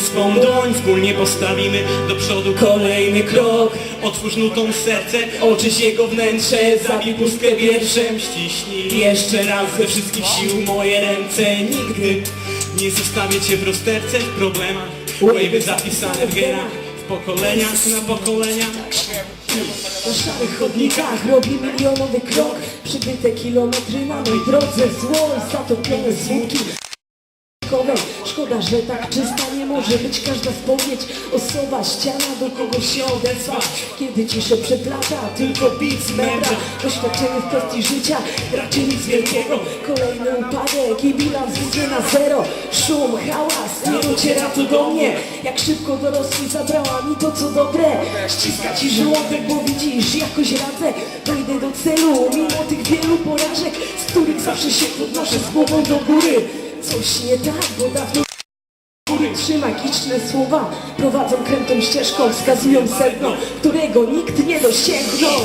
swą dłoń Wspólnie postawimy. Do przodu kolejny krok. Otwórz nutą serce, oczyś jego wnętrze. Zabij pustkę wierszem, ściśnij Jeszcze raz ze wszystkich sił moje ręce. Nigdy nie zostawię cię w rozterce w problemach. Wavy zapisane w genach. W pokoleniach na pokolenia Na szarych chodnikach robi milionowy krok. Przybyte kilometry na mej drodze. Zło zatopione słupki Szkoda, że tak czysta może być każda spowiedź Osoba, ściana, do kogo się odezwać Kiedy ciszę przeplata, tylko bit z mebra Doświadczenie w kwestii życia, raczej nic wielkiego. Kolejny upadek i bilans widzę na zero. Szum, hałas, nie dociera tu do mnie. Jak szybko dorosły zabrała mi to co dobre. Ściska ci żołądek, bo widzisz, jakoś radzę. Dojdę do celu, mimo tych wielu porażek Z których zawsze się podnoszę z głową do góry. Coś nie tak, bo dawno trzy magiczne słowa Prowadzą krętą ścieżką, wskazują sedno Którego nikt nie dosięgnął.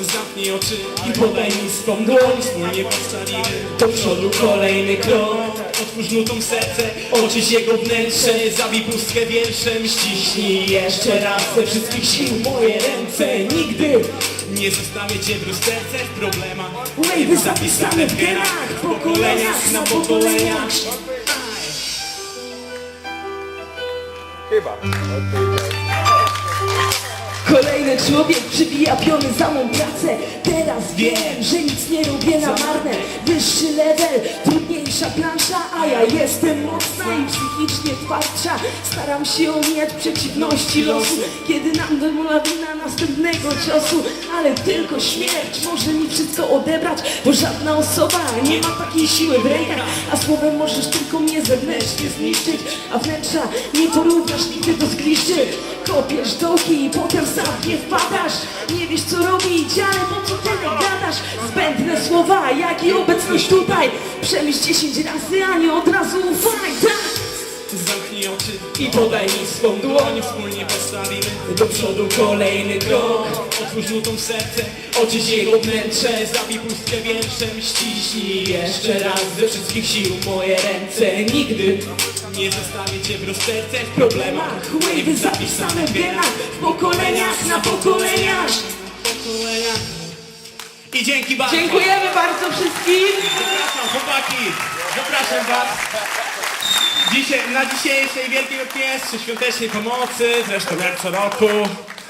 Zamknij oczy i podaj mi swą dłoń Wspólnie postawimy do przodu kolejny krok. Otwórz nutą serce, oczyś jego wnętrze. Zabij pustkę wierszem, ściśnij jeszcze raz. Ze wszystkich sił moje ręce. Nigdy nie zostawię cię w rozterce w problemach Wavy zapisane w genach, w pokoleniach na pokoleniach Chyba. Kolejny człowiek przybija piony za mą pracę Teraz wiem, że nic nie robię na marne Wyższy level, A ja jestem mocna i psychicznie twardsza. Staram się omijać przeciwności losu Kiedy nam domola wina następnego ciosu. Ale tylko śmierć może mi wszystko odebrać Bo żadna osoba nie ma takiej siły w rękach. A słowem możesz tylko mnie zewnętrznie zniszczyć A wnętrza nie porównasz nigdy do zgliszczy. Kopiesz dołki i potem sam nie wpadasz. Nie wiesz co robić, ale słowa, jak i obecność tutaj. Przemyśl dziesięć razy, a nie od razu ufaj. Tak? Zamknij oczy i podaj mi swą dłoń. Wspólnie postawimy do przodu kolejny krok. Otwórz nutą serce, oczyś jego wnętrze. Zabij pustkę wierszem, ściśnij jeszcze raz Ze wszystkich sił moje ręce. Nigdy nie zostawię cię w rozterce. W problemach Wavy zapisane w genach, w pokoleniach na Pokoleniach I dzięki bardzo Dziękujemy bardzo wszystkim Zapraszam chłopaki, zapraszam was Dzisiaj, na dzisiejszej Wielkiej Orkiestrze Świątecznej Pomocy, zresztą jak co roku,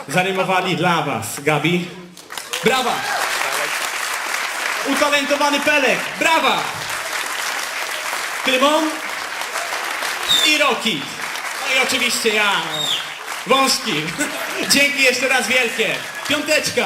zarymowali dla was Gabi. Brawa! Utalentowany Pelek, brawa! Tymon i Roki. No i oczywiście ja, Wąski. Dzięki jeszcze raz wielkie. Piąteczka.